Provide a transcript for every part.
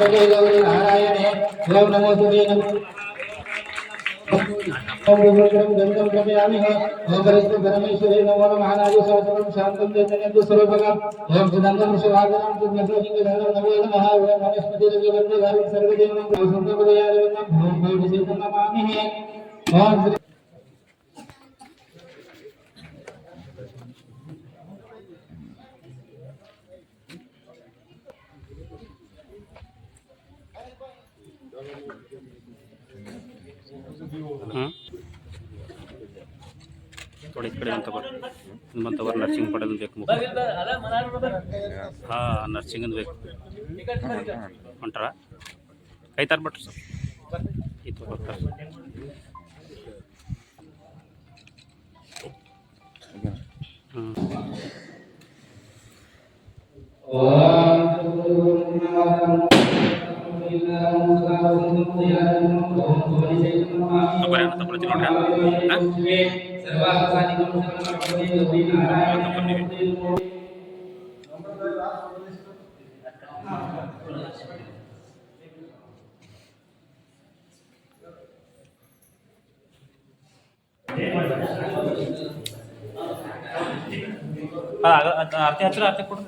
मंडले गौरी नारायणे। गौ नमो सूर्य गंधम गमयामि ओम परस्म परमेश्वरे नमो महानाय सहस्रम शांतम चैतन्यं सर्वभगम ओम सुनंदम सुभागम सुज्ञसोजिगधरम नमो नमः। ओम वनस्पति रविवर्णधारं सर्वदेवं सुन्दरपदयारवनं भूमि विशेषं नमामि। ओम थोडे इकडे ಅಂತ ಬರ್ ನಿಮ್ಮಂಥವ್ರು ನರ್ಸಿಂಗ್ ಪಡೆದು ಬೇಕು ಮುಖ ಹಾಂ ನರ್ಸಿಂಗ್ ಬೇಕು ಹೊಂಟ್ರ ಕೈ ತರ್ಬಿಟ್ರಿ ಸರ್ ಇದು ಬರ್ತಾರೆ ಹ್ಞೂ ತಗೊಳ್ಳಿ ಅಣ್ಣ ತಗೊಳ್ಳಿ ನೋಡ್ರಿ ಹಾಂ అర్థం అర్థం అర్థం కూడా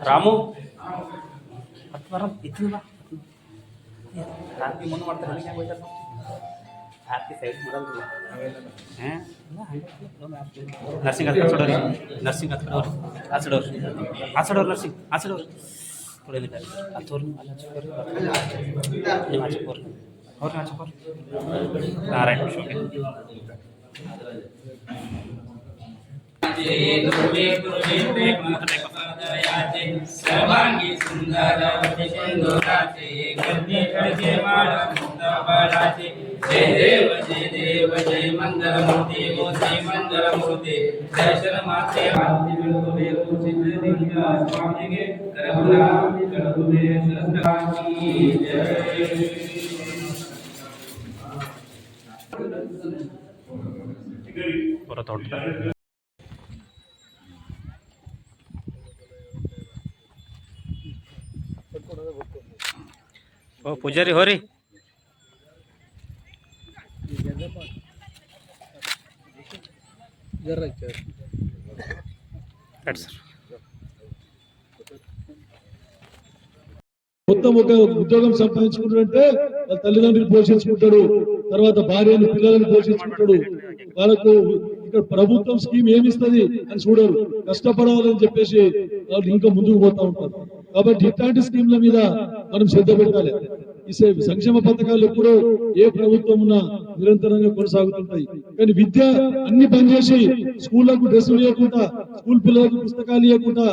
రాము ಹತ್ತು ವಾರ ಇತ್ತು ಬಾ ಹಾಕಿ ಮುಂದೆ ಮಾಡ್ತಾರೆ ಹಂಗೆ ಹೋಯ್ತಾರೆ. ಹಾಕಿ ಸೈಡ್ ಮಾಡೋದಿಲ್ಲ ನರ್ಸಿಂಗ್ ಹಚ್ಚಿಡೋರಿ ನರ್ಸಿಂಗ್ ಹತ್ತು ಕಡೋರಿ ಹಚ್ಚಿಡೋರಿ ಹಚ್ಚಿಡೋರು ನರ್ಸಿಂಗ್. ಹಚ್ಚಿಡೋರು ತೊಳೆದಿಲ್ಲ ಹತ್ತೋರು. ಅಲ್ಲಿ ಹಚ್ಚಿಡೋರಿ ನೀವು ಹಚ್ಚಿಕೋರಿ ಅವ್ರನ್ನ ಹಚ್ಚಿಕೋರಿ ಹಾಂ ರೈಟ್ ಓಕೆ याचे दुर्वे दुर्वे प्रेम सदयाचे सर्वांगी सुंदर सिंधुराचे गर्जे गर्जे माळ मुक्त बाळाचे जय देव जय देव जय मंगल मूर्ती मूर्ती मंगल मूर्ती दर्शन माते आरती विळकुले रुचित लिंग स्वामीगे रघुनाथ कळकुले सरस्वती जय परत ఓ పూజారి హోరి మొత్తం ఒక ఉద్యోగం సంపాదించుకుంటాడంటే వాళ్ళ తల్లిదండ్రులు పోషించుకుంటాడు తర్వాత భార్యను పిల్లలను పోషించుకుంటాడు. వాళ్ళకు ఇక్కడ ప్రభుత్వం స్కీమ్ ఏమిస్తుంది అని చూడరు. కష్టపడాలని చెప్పేసి వాళ్ళు ఇంకా ముందుకు పోతా ఉంటారు. కాబట్టి ఇట్లాంటి స్కీమ్ల మీద మనం శ్రద్ధ పెట్టాలి. ఈ సంక్షేమ పథకాలు ఎప్పుడో ఏ ప్రభుత్వం ఉన్నా నిరంతరంగా కొనసాగుతుంటాయి. కానీ విద్య అన్ని పనిచేసి స్కూళ్ళకు డ్రెస్సులు ఇవ్వకుండా స్కూల్ పిల్లలకు పుస్తకాలు ఇవ్వకుండా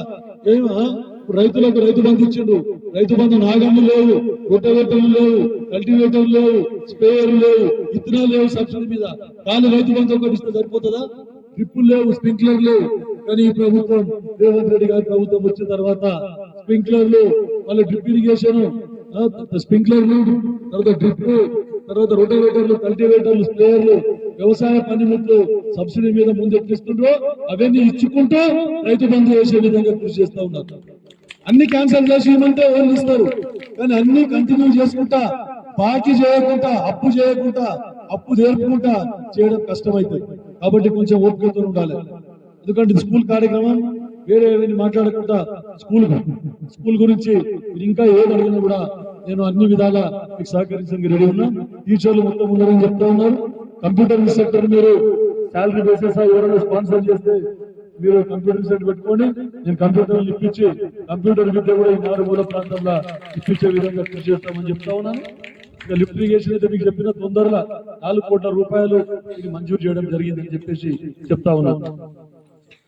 రైతులకు రైతు బంధు ఇచ్చిండు. రైతు బంధు నాగన్లు లేవు రొట్టెవేటర్లు లేవు కల్టివేటర్లు లేవు స్పేయర్ లేవు విత్తనాలు లేవు సబ్సిడీ మీద. కానీ రైతు బంధు ఒకటి ఇస్తే సరిపోతుందా? డ్రిప్పులు లేవు స్ప్రింక్లర్ లేవు. కానీ ఈ ప్రభుత్వం రేవంత్ రెడ్డి గారి ప్రభుత్వం వచ్చిన తర్వాత స్ప్రింక్లర్లు వాళ్ళ డ్రిప్ ఇరిగేషన్ స్ప్రింక్లర్లు తర్వాత డ్రిప్ తర్వాత రొటోవేటర్లు కల్టివేటర్లు స్ప్రేయర్లు వ్యవసాయ పనిముట్లు సబ్సిడీ మీద ముందెక్కిస్తుండ్రో అవన్నీ ఇచ్చుకుంటూ రైతు బంధు చేసే విధంగా కృషి చేస్తా ఉన్నారు. అన్ని క్యాన్సల్ చేసేయమంటే ఎవరు వాళ్ళు ఇస్తారు? కానీ అన్ని కంటిన్యూ చేసుకుంటా పాకి చేయకుండా అప్పు చేయకుండా అప్పు చేరుకుంటా చేయడం కష్టమైతుంది కాబట్టి కొంచెం ఓపికతో ఉండాలి. ఎందుకంటే స్కూల్ కార్యక్రమం వేరే మాట్లాడకుండా స్కూల్ స్కూల్ గురించి ఇంకా ఏది అడిగినా కూడా నేను అన్ని విధాలా మీకు సహకరించడానికి రెడీ ఉన్నా. టీచర్లు మొత్తం ఉన్నారని చెప్తా ఉన్నారు. కంప్యూటర్ సెక్టర్ మీరు శాలరీ బేసెస్ ఎవరైనా స్పాన్సర్ చేస్తే మీరు కంప్యూటర్ సెట్ పెట్టుకొని నేను కంప్యూటర్ ఇప్పించి కంప్యూటర్ విద్య కూడా ఈ మారుమూల ప్రాంతంలో ఇప్పించే విధంగా కృషి చేస్తామని చెప్తా ఉన్నాను. ఇక లిఫ్ట్ ఇరిగేషన్ అయితే మీకు చెప్పిన తొందరలో నాలుగు కోట్ల రూపాయలు ఇది మంజూరు చేయడం జరిగిందని చెప్పేసి చెప్తా ఉన్నాను.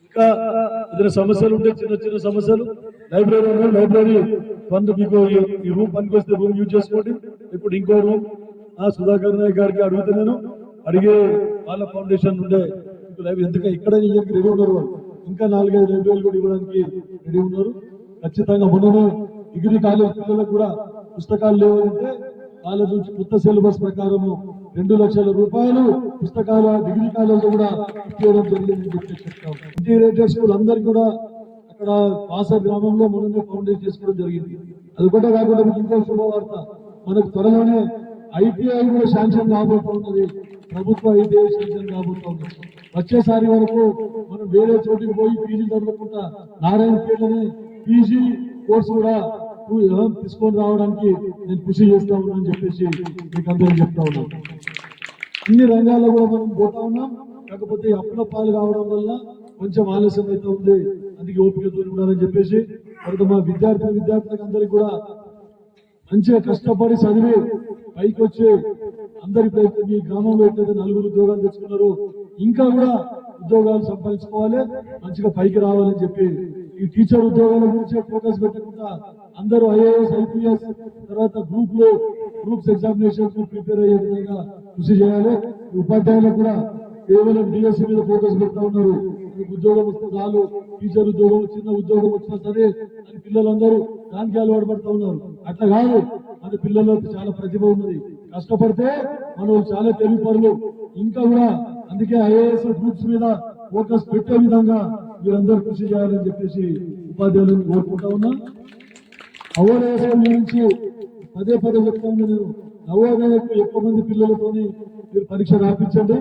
ఇంకా ఏదైనా సమస్యలు ఉంటే చిన్న చిన్న సమస్యలు. లైబ్రరీ ఉన్నాయి లైబ్రరీ ఫండ్ మీకు ఈ- రూమ్ పనికి వస్తే రూమ్ యూజ్ చేసుకోండి. ఇప్పుడు ఇంకో రూమ్ ఆ సుధాకర్ నాయక్ గారికి అడుగుతా నేను. అడిగే వాళ్ళ ఫౌండేషన్ ఉండే. లైబ్రరీ ఎందుకంటే ఇక్కడ రెడీ ఉన్నారు వాళ్ళు? ఇంకా నాలుగైదు లైబ్రరీలు కూడా ఇవ్వడానికి రెడీ ఉన్నారు. ఖచ్చితంగా మొన్ననే డిగ్రీ కాలేజ్ పిల్లలకు కూడా పుస్తకాలు లేవంటే కాలేజ్ నుంచి కొత్త సిలబస్ ప్రకారము రెండు లక్షల రూపాయలు పుస్తకాల డిగ్రీ కాలేజ్ కూడా ఇచ్చేయడం జరిగిందని చెప్పి చెప్తాం. ఇంటిగ్రేటెడ్ స్కూల్ కూడా అక్కడ పాస గ్రామంలో మొన్ననే ఫౌండేషన్ చేసుకోవడం జరిగింది. అది ఒకటే కాకుండా మీకు ఇంకో శుభవార్త. మనకు త్వరలోనే ఐటీఐ కూడా శాంక్షన్ కాబోతున్నది ప్రభుత్వ ఐటీఐ శాంక్షన్ కాబోతోంది వచ్చేసారి వరకు మనం వేరే చోటికి పోయి పీజీ చదవకుండా పేర్లని పీజీ కోర్సు కూడా తీసుకొని రావడానికి నేను కృషి చేస్తా ఉన్నానని చెప్పేసి మీకు అందరూ చెప్తా ఉన్నాను ఇన్ని రంగాల్లో కూడా మనం పోతా ఉన్నాం. కాకపోతే అప్పుల పాలు కావడం వల్ల కొంచెం ఆలస్యం అయితే ఉంది. అందుకే ఓపికతో ఉండాలని చెప్పేసి తర్వాత మా విద్యార్థి విద్యార్థులకు అందరికీ కూడా మంచిగా కష్టపడి చదివి పైకి వచ్చి అందరి ప్రయత్నం మీ గ్రామంలో ఎట్లయితే నలుగురు ఉద్యోగాలు తెచ్చుకున్నారు ఇంకా కూడా ఉద్యోగాలు సంపాదించుకోవాలి మంచిగా పైకి రావాలని చెప్పి ఈ టీచర్ ఉద్యోగాల గురించి ఫోకస్ పెట్టకుండా అందరూ ఐఏఎస్ ఐపీఎస్ తర్వాత గ్రూప్లో గ్రూప్స్ ఎగ్జామినేషన్ ప్రిపేర్ అయ్యే విధంగా కృషి చేయాలి. ఈ ఉపాధ్యాయులకు కూడా కేవలం డిఎస్సీ మీద ఫోకస్ పెడతా ఉన్నారు. ఉద్యోగం వస్తే చాలు. టీచర్ ఉద్యోగం చిన్న ఉద్యోగం వచ్చినా సరే అని పిల్లలందరూ దానికి అలవాటు పడుతూ ఉన్నారు. అట్లా కాదు. అది పిల్లల్లో చాలా ప్రతిభ ఉన్నది. కష్టపడితే మనం చాలా తెలివి పనులు ఇంకా కూడా అందుకే ఐఏఎస్ గ్రూప్స్ మీద ఫోకస్ పెట్టే విధంగా మీరందరూ కృషి చేయాలని చెప్పేసి ఉపాధ్యాయులను కోరుకుంటా ఉన్నా. నవోదయ గురించి పదే పదే చెప్తా నేను. నవోదయకు ఎక్కువ మంది పిల్లలతోని మీరు పరీక్ష రాపించండి.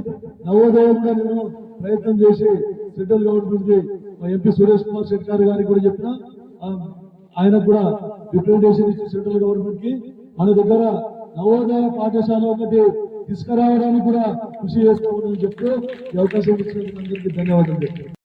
నవోదయంగా నేను ప్రయత్నం చేసి సెంట్రల్ గవర్నమెంట్కి మా ఎంపీ సురేష్ కుమార్ శెట్కార్ గారికి కూడా చెప్పిన ఆయన కూడా రిప్రజెంటేషన్ ఇచ్చి సెంట్రల్ గవర్నమెంట్కి మన దగ్గర నవోదయ పాఠశాల ఒకటి తీసుకురావడానికి కూడా కృషి చేస్తూ ఉందని చెప్తూ ఈ అవకాశం ఇచ్చినందుకు అందరికీ ధన్యవాదాలు చెప్తాను